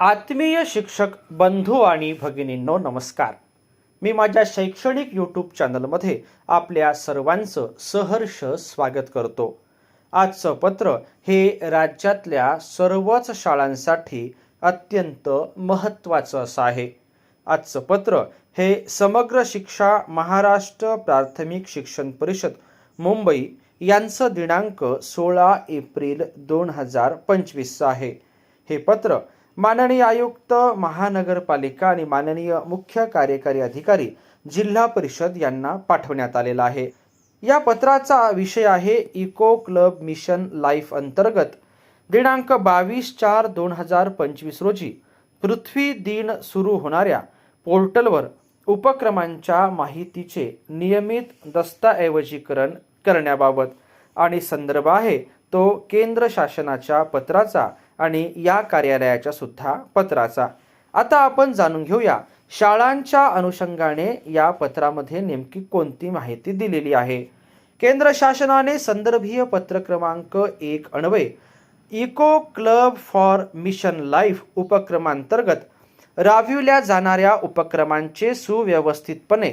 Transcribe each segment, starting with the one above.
आत्मीय शिक्षक बंधू आणि भगिनींनो नमस्कार. मी माझ्या शैक्षणिक यूट्यूब चॅनलमध्ये आपल्या सर्वांचं सहर्ष स्वागत करतो. आजचं पत्र हे राज्यातल्या सर्वच शाळांसाठी अत्यंत महत्त्वाचं असं आहे. आजचं पत्र हे समग्र शिक्षा महाराष्ट्र प्राथमिक शिक्षण परिषद मुंबई यांचं दिनांक सोळा एप्रिल दोन हजार पंचवीसचं आहे. हे पत्र माननीय आयुक्त महानगरपालिका आणि माननीय मुख्य कार्यकारी अधिकारी जिल्हा परिषद यांना पाठवण्यात आलेला आहे. या पत्राचा विषय आहे इको क्लब मिशन लाईफ अंतर्गत. दिनांक बावीस चार दोन हजार पंचवीस रोजी पृथ्वी दिन सुरू होणाऱ्या पोर्टलवर उपक्रमांच्या माहितीचे नियमित दस्तऐवजीकरण करण्याबाबत आणि संदर्भ आहे तो केंद्र शासनाच्या पत्राचा आणि या कार्यालयाच्या सुद्धा पत्राचा. आता आपण जाणून घेऊया शाळांच्या अनुषंगाने या पत्रामध्ये नेमकी कोणती माहिती दिलेली आहे? केंद्र शासनाने संदर्भीय पत्र क्रमांक एक अणवे eco club for mission life उपक्रमांतर्गत राबविल्या जाणाऱ्या उपक्रमांचे सुव्यवस्थितपणे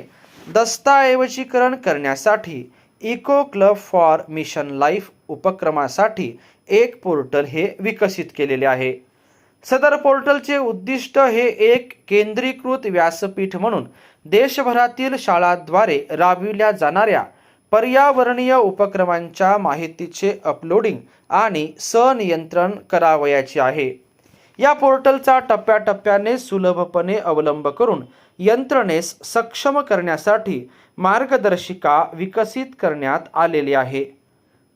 दस्तऐवजीकरण करण्यासाठी eco club for mission life उपक्रमासाठी एक पोर्टल हे विकसित केलेले आहे. सदर पोर्टलचे उद्दिष्ट हे एक केंद्रीकृत व्यासपीठ म्हणून देशभरातील शाळांद्वारे राबविल्या जाणाऱ्या पर्यावरणीय उपक्रमांच्या माहितीचे अपलोडिंग आणि सनियंत्रण करावयाचे आहे. या पोर्टलचा टप्प्याटप्प्याने सुलभपणे अवलंब करून यंत्रणेस सक्षम करण्यासाठी मार्गदर्शिका विकसित करण्यात आलेली आहे.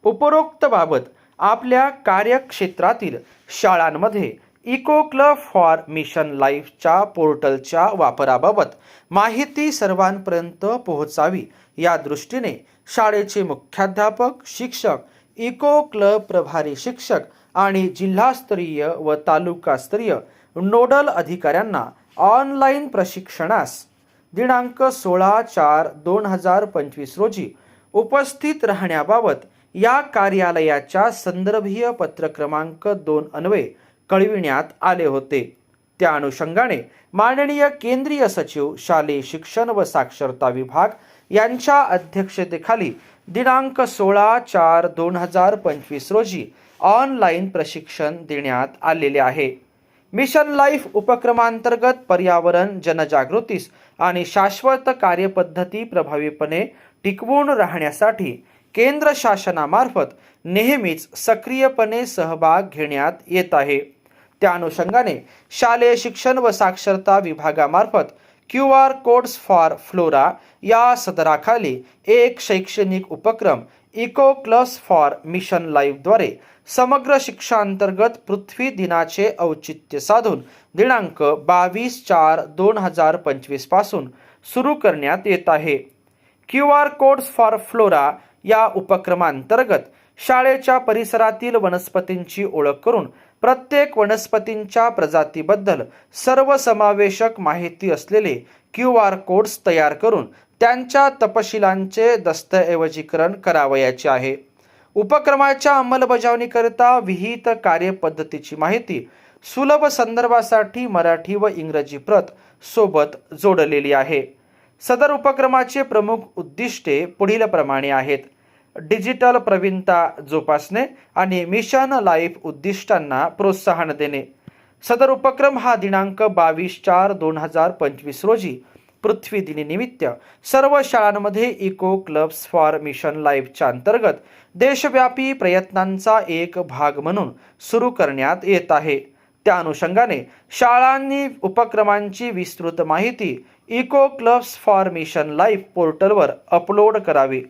उपरोक्त बाबत आपल्या कार्यक्षेत्रातील शाळांमध्ये इको क्लब फॉर मिशन लाईफच्या पोर्टलच्या वापराबाबत माहिती सर्वांपर्यंत पोहोचावी या दृष्टीने शाळेचे मुख्याध्यापक शिक्षक इको क्लब प्रभारी शिक्षक आणि जिल्हास्तरीय व तालुकास्तरीय नोडल अधिकाऱ्यांना ऑनलाईन प्रशिक्षणास दिनांक सोळा चार दोन हजार पंचवीस रोजी उपस्थित राहण्याबाबत या कार्यालयाच्या संदर्भीय पत्र क्रमांक दोन अन्वये कळविण्यात आले होते. त्या अनुषंगाने माननीय केंद्रीय सचिव शालेय शिक्षण व साक्षरता विभाग यांच्या अध्यक्षतेखाली दिनांक सोळा चार दोन हजार पंचवीस रोजी ऑनलाईन प्रशिक्षण देण्यात आलेले आहे. मिशन लाईफ उपक्रमांतर्गत पर्यावरण जनजागृतीस आणि शाश्वत कार्यपद्धती प्रभावीपणे टिकवून राहण्यासाठी केंद्र शासनामार्फत नेहमीच सक्रियपणे सहभाग घेण्यात येत आहे. त्या अनुषंगाने शालेय शिक्षण व साक्षरता विभागामार्फत Q R codes for flora या सदराखाली एक शैक्षणिक उपक्रम इको क्लस फॉर मिशन लाईफद्वारे समग्र शिक्षांतर्गत पृथ्वी दिनाचे औचित्य साधून दिनांक बावीस चार दोन हजार पंचवीसपासून सुरू करण्यात येत आहे. Q R codes for flora या उपक्रमांतर्गत शाळेच्या परिसरातील वनस्पतींची ओळख करून प्रत्येक वनस्पतींच्या प्रजातीबद्दल सर्वसमावेशक माहिती असलेले क्यू आर कोड्स तयार करून त्यांच्या तपशिलांचे दस्तऐवजीकरण करावयाचे आहे. उपक्रमाच्या अंमलबजावणीकरिता विहित कार्यपद्धतीची माहिती सुलभ संदर्भासाठी मराठी व इंग्रजी प्रत सोबत जोडलेली आहे. सदर उपक्रमाचे प्रमुख उद्दिष्टे पुढीलप्रमाणे आहेत. डिजिटल प्रवीणता जोपासणे आणि मिशन लाईफ उद्दिष्टांना प्रोत्साहन देणे. सदर उपक्रम हा दिनांक बावीस चार दोन हजार पंचवीस रोजी पृथ्वी दिनीनिमित्त सर्व शाळांमध्ये इको क्लब्स फॉर मिशन लाईफच्या अंतर्गत देशव्यापी प्रयत्नांचा एक भाग म्हणून सुरू करण्यात येत आहे. त्या अनुषंगाने शाळांनी उपक्रमांची विस्तृत माहिती eco clubs for mission life पोर्टलवर अपलोड करावी.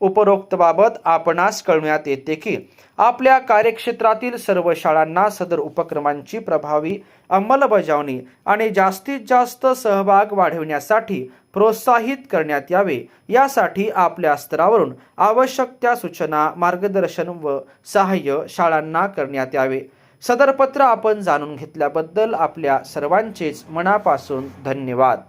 उपरोक्त बाबत आपणास कळण्यात येते की आपल्या कार्यक्षेत्रातील सर्व शाळांना सदर उपक्रमांची प्रभावी अंमलबजावणी आणि जास्तीत जास्त सहभाग वाढविण्यासाठी प्रोत्साहित करण्यात यावे यासाठी आपल्या स्तरावरून आवश्यक त्या सूचना मार्गदर्शन व सहाय्य शाळांना करण्यात यावे. सदरपत्र आपण जाणून घेतल्याबद्दल आपल्या सर्वांचेच मनापासून धन्यवाद.